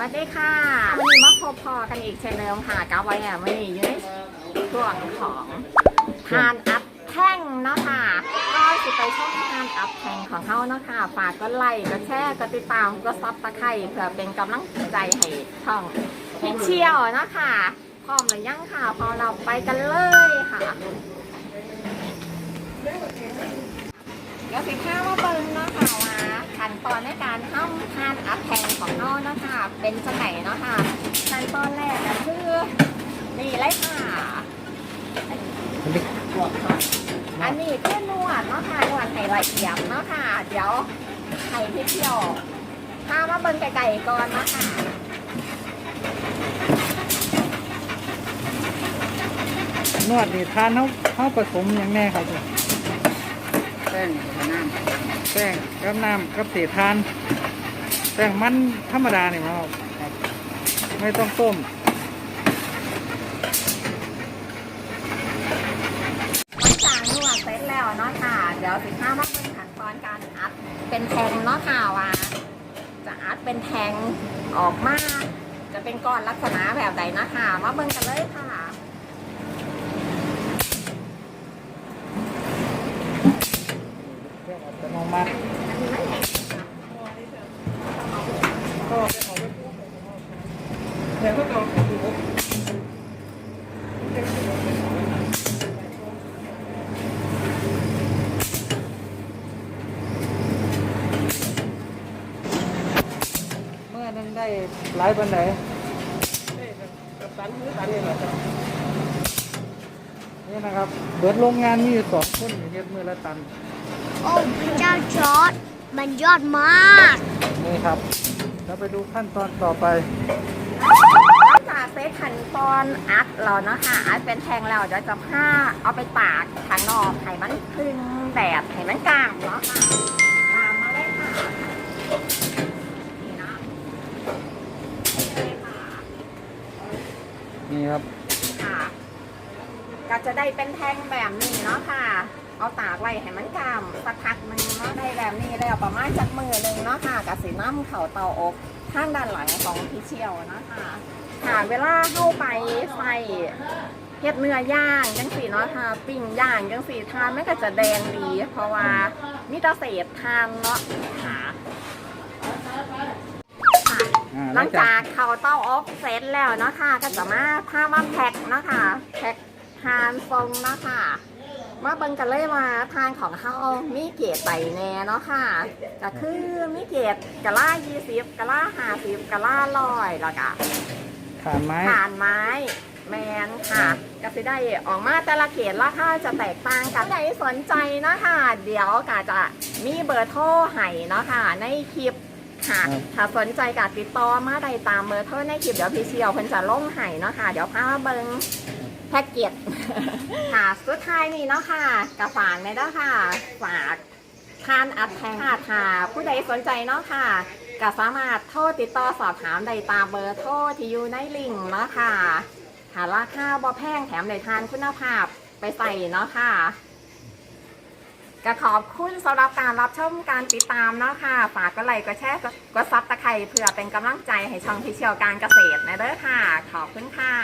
วัสดีค่ะวันนี้มาพบพอกันอีกเช่นเดิมค่ะกับไว้อะวันนี้อยู่ในช่วงของทานอัพแท่งเนาะค่ะก็สิไปช่องทานอัพแท่งของเขาเนาะค่ะฝากก็ไลค์ก็แชร์ก็ติดตามก็ซับตะไคร้เพื่อเป็นกำลังใจให้ช่องพิเชียวเนาะค่ะพร้อมหรือยังค่ะพอเราไปกันเลยค่ะเดี๋ยวสิข้าวมาเบิ่งเนาะค่ะ ขั้นตอนในการทำทานอัพแทงของเราเนาะค่ะ เป็นจังไหนเนาะค่ะขั้นตอนแรกก็คือนี่เลยค่ะอันนี้คือนวดเนาะค่ะนวดให้ละเอียดเนาะค่ะ เดี๋ยวให้พี่เที่ยวพามาเบิ่งไก่ๆก่อนเนาะค่ะนวดนี่ทานเขาเขาผสมอย่างแน่ครับ ป้งกับน้ำแป้งกับน้ำกับเศษทาน แป้งมันธรรมดาเนี่ยครับไม่ต้องต้มหลังจากนวดเสร็จแล้วเนาะค่ะ เดี๋ยวสิข้ามาเบิ่งขั้นตอนการอัดเป็นแทงเนาะค่ะว่า จะอัดเป็นแทงออกมา จะเป็นก้อนลักษณะแบบใดเนาะค่ะมาเบิ่งกันเลยค่ะ เครื่องอัตโนมัติก็เดี๋ยวก็ต้องเมื่อนั้นได้หลายปันไหนนี่นะครับ เบิดโรงงานมีอยู่สองคนอยู่เฮ็ดมือละตัน โอ้พระเจ้าจอร์ดมันยอดมากนี่ครับ เราไปดูขั้นตอนต่อไปหลังจากเซตขั้นตอนอัดเราเนาะค่ะอัดเป็นแทงแล้วเดี๋ยวจะผ้าเอาไปตากข้างนอกให้มันพึ่งแดดให้มันกลางเนาะค่ะตามมาเลยค่ะนี่นะนี่เลยค่ะ นี่ครับ ค่ะก็จะได้เป็นแท่งแบบนี้เนาะค่ะ เอาตากไว้ให้มันกามสักพักหนึ่งเนาะได้แบบนี้แล้วประมาณจักมือหนึ่งเนาะค่ะกับสีน้ำเข่าเตาอบข้างด้านหลังของพี่เชียวเนาะค่ะค่ะเวลาเข้าไปใส่เฮ็ดเนื้อย่างจังสีเนาะค่ะปิ้งย่างจังสีทานไม่ก็จะแดงดี เพราะว่ามีแตะเศษทานเนาะค่ะอ่าหลังจากเขาเต้าออฟเซตแล้วเนาะค่ะก็จะมาพามาแพ็คเนาะค่ะแพ็คทานทรงเนาะค่ะ มาเบิ่งกันเลยว่าทานของเขามีเกรดใส่แน่เนาะค่ะ ก็คือมีเกรดกะล่า20กะล่า50กะล่าร้อยแล้วก็ฐานไม้ฐานไม้แมนค่ะก็สิได้ออกมาแต่ละเกรดราคาจะแตกต่างกันใครสนใจเนาะค่ะเดี๋ยวก็จะมีเบอร์โทรให้เนาะค่ะในคลิปค่ะครับถ้าสนใจก็ติดต่อมาได้ตามเบอร์โทรในคลิปเดี๋ยวพี่เชียวเพิ่นจะลงให้เนาะค่ะเดี๋ยวพามาเบิ่ง แพ็กเกจค่ะสุดท้ายนี่เนาะค่ะกระฝากเลยเนาะค่ะ ฝากทานอัดแทงค่ะถ้าผู้ใดสนใจเนาะค่ะก็สามารถโทรติดต่อสอบถามได้ตามเบอร์โทรที่อยู่ในลิงก์เนาะค่ะหาราคาบ่แพงแถมได้ทานคุณภาพไปใส่เนาะค่ะก็ขอบคุณสำหรับการรับชมการติดตามเนาะค่ะ ฝากก็ไลค์ก็แชร์ก็ซับตะไคร้เพื่อเป็นกำลังใจให้ช่องพิเชียวการเกษตรนะเด้อค่ะ ขอบคุณค่ะ